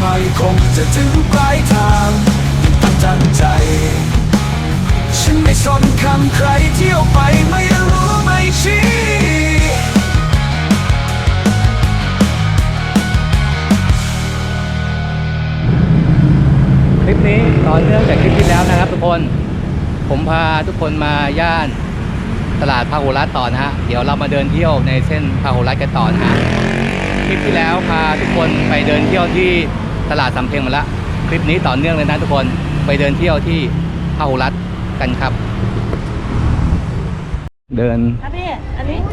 ไม่คงจะถึงปลายทางตั้งตั้งใจ ฉันไม่สนคำใครเที่ยวไปไม่รู้ไม่ชี้คลิปนี้ต่อเนื่องจากคลิปที่แล้วนะครับทุกคน ผมพาทุกคนมาย่านตลาดพาหุรัตต่อนะฮะ เดี๋ยวเรามาเดินเที่ยวในเส้นพาหุรัตกันต่อนะฮะ คลิปที่แล้วพาทุกคนไปเดินเที่ยวที่ ตลาดสำเพ็งมาแล้วคลิปนี้ต่อเนื่องเลยนะทุกคนไปเดินเที่ยวที่พาหุรัตกันครับ เดิน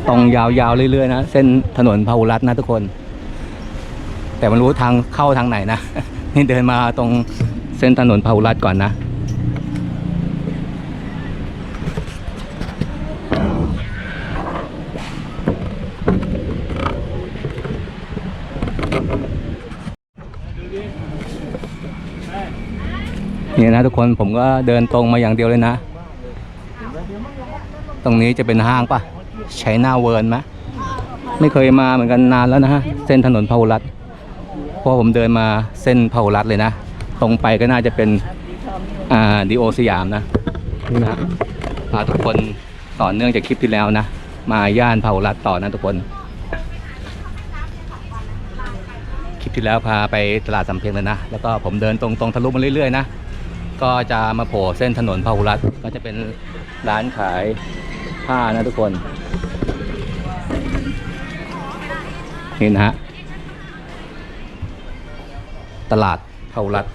ตรงยาวๆเรื่อยๆนะเส้นถนนพาหุรัตนะทุกคน แต่ไม่รู้ทางเข้าทางไหนนะนี่เดินมาตรงเส้นถนนพาหุรัตก่อนนะ นี่นะทุกคนผมก็เดินตรงมาอย่างเดียวเลยนะ ตรงนี้จะเป็นห้างปะใช้หน้าเวิร์นไหมไม่เคยมาเหมือนกันนานแล้วนะฮะ เส้นถนนพาหุรัตเพราะผมเดินมาเส้นพาหุรัตเลยนะ ตรงไปก็น่าจะเป็นอ่าดีโอสยามนะนี่นะฮะพาทุกคนต่อเนื่องจากคลิปที่แล้วนะ มาย่านพาหุรัตต่อนะทุกคนคลิปที่แล้วพาไปตลาดสำเพ็งเลยนะ แล้วก็ผมเดินตรงตรงทะลุมาเรื่อยๆนะ ก็จะมาโผล่เส้นถนนพหุรัตน์ก็จะเป็นร้านขายผ้านะทุกคน นี่นะฮะ ตลาดพหุรัตน์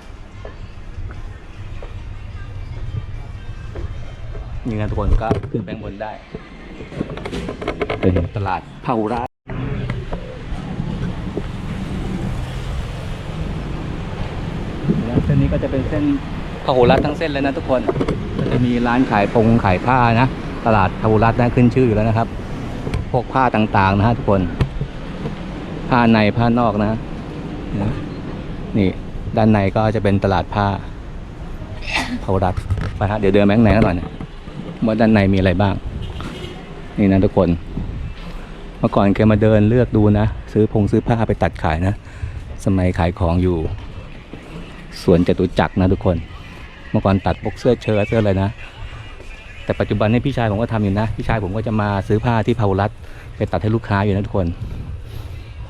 นี่นะทุกคนก็ขึ้นไปข้างบนได้ เป็นตลาดพหุรัตน์แล้วเส้นนี้ก็จะเป็นเส้น พหุรัตทั้งเส้นเลยนะทุกคนก็จะมีร้านขายปงขายผ้านะ ตลาดพหุรัตนะขึ้นชื่ออยู่แล้วนะครับ พวกผ้าต่างๆนะฮะทุกคน ผ้าในผ้านอกนะ นี่ด้านในก็จะเป็นตลาดผ้าพหุรัตไปฮะเดี๋ยวเดินไปข้างในกันหน่อยนะว่าด้านในมีอะไรบ้าง นี่นะทุกคน เมื่อก่อนเคยมาเดินเลือกดูนะ ซื้อพงซื้อผ้าไปตัดขายนะ สมัยขายของอยู่สวนจตุจักรนะทุกคน เมื่อก่อนตัดพวกเสื้อเชิ้ตเสื้ออะไรนะ แต่ปัจจุบันนี้พี่ชายผมก็ทำอยู่นะ พี่ชายผมก็จะมาซื้อผ้าที่พาวรัตน์ไปตัดให้ลูกค้าอยู่นะทุกคน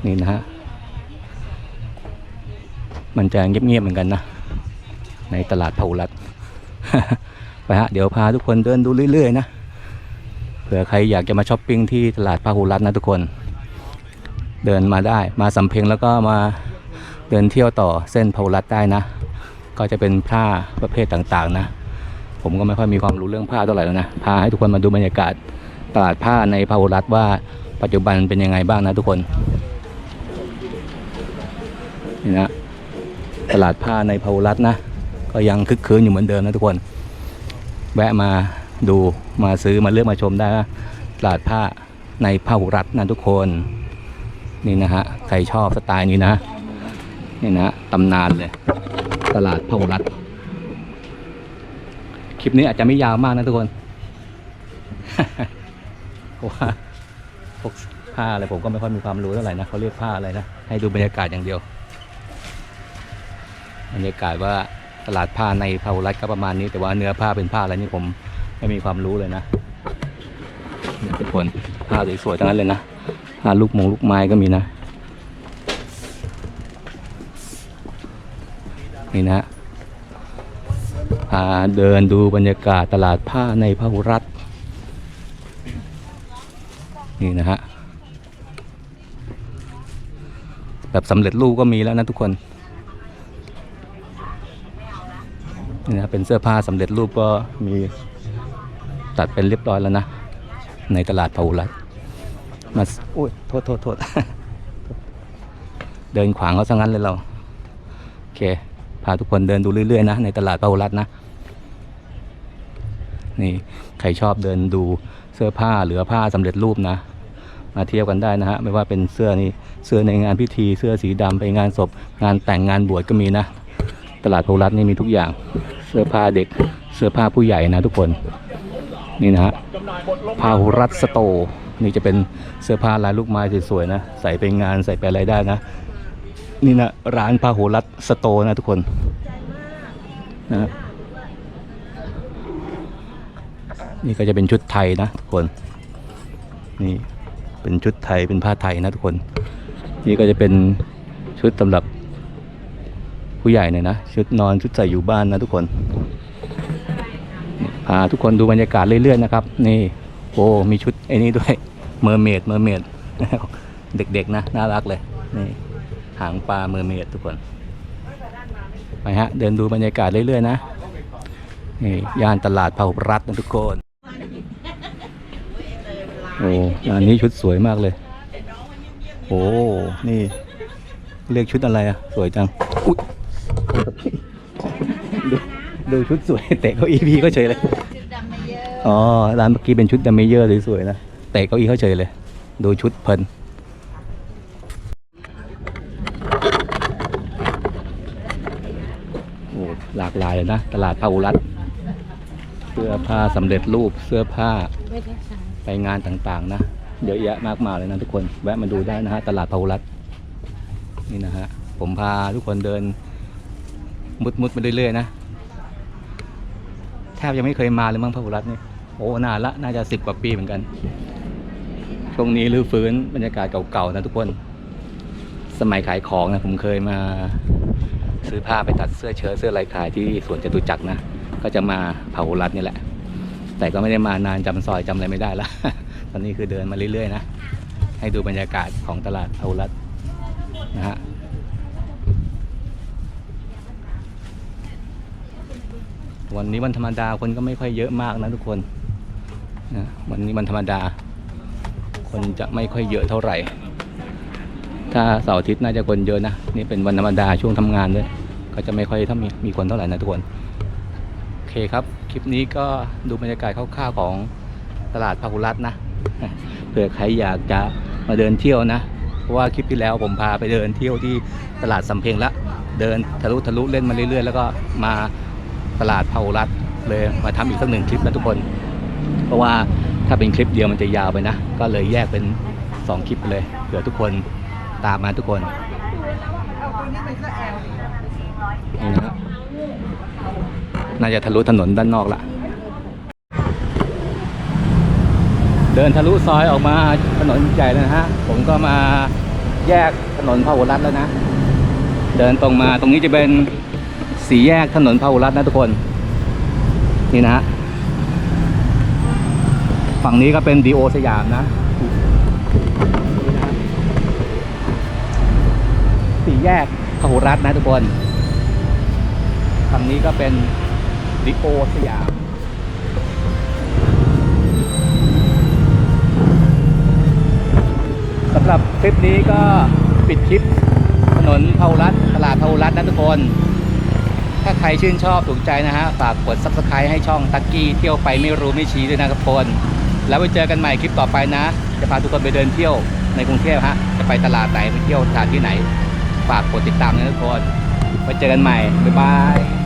นี่นะฮะ มันจะเงียบๆเหมือนกันนะ ในตลาดพาวรัตน์ไปฮะ เดี๋ยวพาทุกคนเดินดูเรื่อยๆนะ เผื่อใครอยากจะมาช้อปปิ้งที่ตลาดพาหุรัตน์นะทุกคน เดินมาได้ มาสำเพ็งแล้วก็มาเดินเที่ยวต่อเส้นพาหุรัตน์ได้นะ ก็จะเป็นผ้าประเภทต่างๆนะ ผมก็ไม่ค่อยมีความรู้เรื่องผ้าเท่าไหร่แล้วนะ พาให้ทุกคนมาดูบรรยากาศตลาดผ้าในพาหุรัตว่าปัจจุบันเป็นยังไงบ้างนะทุกคน นี่นะตลาดผ้าในพาหุรัตนะ ก็ยังคึกคืนอยู่เหมือนเดิมนะทุกคน แวะมาดูมาซื้อมาเลือกมาชมได้นะตลาดผ้าในพาหุรัตนะทุกคนนี่นะฮะใครชอบสไตล์นี้นะนี่นะตำนานเลย ตลาดพหุรัตคลิปนี้อาจจะไม่ยาวมากนะทุกคนเพราะว่าพวกผ้าอะไรผมก็ไม่ค่อยมีความรู้เท่าไหร่นะเขาเรียกผ้าอะไรนะ ให้ดูบรรยากาศอย่างเดียว บรรยากาศว่าตลาดผ้าในพหุรัตก็ประมาณนี้ แต่ว่าเนื้อผ้าเป็นผ้าอะไรนี่ผมไม่มีความรู้เลยนะทุกคนผ้าสวยๆทั้งนั้นเลยนะผ้าลูกมงลูกไม้ก็มีนะ นี่นะพาเดินดูบรรยากาศตลาดผ้าในพหุรัตน์นี่นะฮะแบบสำเร็จรูปก็มีแล้วนะทุกคนนี่นะเป็นเสื้อผ้าสำเร็จรูปก็มีตัดเป็นเรียบร้อยแล้วนะ ในตลาดพหุรัตน์มาโอ้ยโทษโทษโทษเดินขวางเขาซะงั้นเลยเรา โอเค พาทุกคนเดินดูเรื่อยๆนะในตลาดพาหุรัตน์นะนี่ใครชอบเดินดูเสื้อผ้าหรือผ้าสำเร็จรูปนะ มาเที่ยวกันได้นะฮะไม่ว่าเป็นเสื้อนี่เสื้อในงานพิธีเสื้อสีดำไปงานศพ งานแต่งงานบวชก็มีนะ ตลาดพาหุรัตน์นี่มีทุกอย่างเสื้อผ้าเด็กเสื้อผ้าผู้ใหญ่นะทุกคนนี่นะฮะพาหุรัตสโตนี่จะเป็นเสื้อผ้าลายลูกไม้สวยๆนะ ใส่ไปงานใส่ไปอะไรได้นะ นี่นะร้านพาหุรัตสโตนะทุกคนนะนี่ก็จะเป็นชุดไทยนะทุกคน นี่เป็นชุดไทยเป็นผ้าไทยนะทุกคน นี่ก็จะเป็นชุดสำหรับผู้ใหญ่เนี่ยนะชุดนอนชุดใส่อยู่บ้านนะทุกคนพาทุกคนดูบรรยากาศเรื่อยๆนะครับ นี่โอ้มีชุดไอ้นี่ด้วยเมอร์เมดเมอร์เมดเด็กๆนะน่ารักเลยนี่ หางปลาเมอร์เมดทุกคน ไปฮะ เดินดูบรรยากาศเรื่อยๆนะ นี่ย่านตลาดพาหุรัตน์นะทุกคน โอ้อันนี้ชุดสวยมากเลย โอ้ นี่ เรียกชุดอะไรอะสวยจัง อุ๊ยดูดูชุดสวยเตะเก้าอี้พี่ก็เฉยเลย อ๋อ ร้านเมื่อกี้เป็นชุดดัมเมเยอร์สวยๆนะ เตะเก้าอี้เขาเฉยเลย ดูชุดเพลิน โอ้หลากหลายเลยนะ ตลาดพาหุรัตเสื้อผ้าสำเร็จรูปเสื้อผ้าไปงานต่างๆ นะเยอะแยะมากมายเลยนะทุกคนแวะมาดูได้นะฮะตลาดพาหุรัตนี่นะฮะผมพาทุกคนเดิน มุดๆไปเรื่อยๆนะแทบยังไม่เคยมาเลยมั้งพาหุรัตน์นี่โอ้นานละน่าจะสิบกว่าปีเหมือนกันช่วงนี้รื้อฟื้นบรรยากาศเก่าๆนะทุกคน สมัยขายของนะผมเคยมา ซื้อผ้าไปตัดเสื้อเชิ้ตเสื้อลายขายที่สวนจตุจักรนะ ก็จะมาเผารัดนี่แหละ แต่ก็ไม่ได้มานานจำซอยจำอะไรไม่ได้ละตอนนี้คือเดินมาเรื่อยๆนะ ให้ดูบรรยากาศของตลาดเผารัดนะฮะวันนี้วันธรรมดาคนก็ไม่ค่อยเยอะมากนะทุกคนนะวันนี้วันธรรมดา คนจะไม่ค่อยเยอะเท่าไหร่ ถ้าเสาร์อาทิตย์น่าจะคนเยอะนะ นี่เป็นวันธรรมดาช่วงทำงานด้วย ก็จะไม่ค่อยถ้ามีมีคนเท่าไหร่นะทุกคนโอเคครับ คลิปนี้ก็ดูบรรยากาศคร่าวๆของตลาดพาหุรัตนะเผื่อใครอยากจะมาเดินเที่ยวนะเพราะว่าคลิปที่แล้วผมพาไปเดินเที่ยวที่ตลาดสำเพ็งละเดินทะลุทะลุเล่นมาเรื่อยๆ แล้วก็มาตลาดพาหุรัตเลยมาทำอีกสักหนึ่งคลิปนะทุกคน เพราะว่าถ้าเป็นคลิปเดียวมันจะยาวไปนะ ก็เลยแยกเป็นสองคลิปไปเลยเผื่อทุกคนตามมาทุกคน นี่นะน่าจะทะลุถนนด้านนอกละ เดินทะลุซอยออกมาถนนใหญ่แล้วนะฮะ ผมก็มาแยกถนนพหลรัตน์แล้วนะ เดินตรงมาตรงนี้จะเป็นสี่แยกถนนพหลรัตน์นะทุกคน นี่นะฮะ ฝั่งนี้ก็เป็นดีโอสยามนะนี่นะฮะสี่แยกพหลรัตน์นะทุกคน ฝั่งนี้ก็เป็นดิโอสยามสำหรับคลิปนี้ก็ปิดคลิปถนนเทารัตตลาดเทารัตนะทุกคน ถ้าใครชื่นชอบถูกใจนะฮะ ฝากกด subscribe ให้ช่องตักกี้เที่ยวไปไม่รู้ไม่ชี้ด้วยนะครับทุกคน แล้วไว้เจอกันใหม่คลิปต่อไปนะ จะพาทุกคนไปเดินเที่ยวในกรุงเทพฮะ จะไปตลาดไหนไปเที่ยวสถานที่ไหน ฝากกดติดตามนะทุกคนไว้เจอกันใหม่ บ๊ายบาย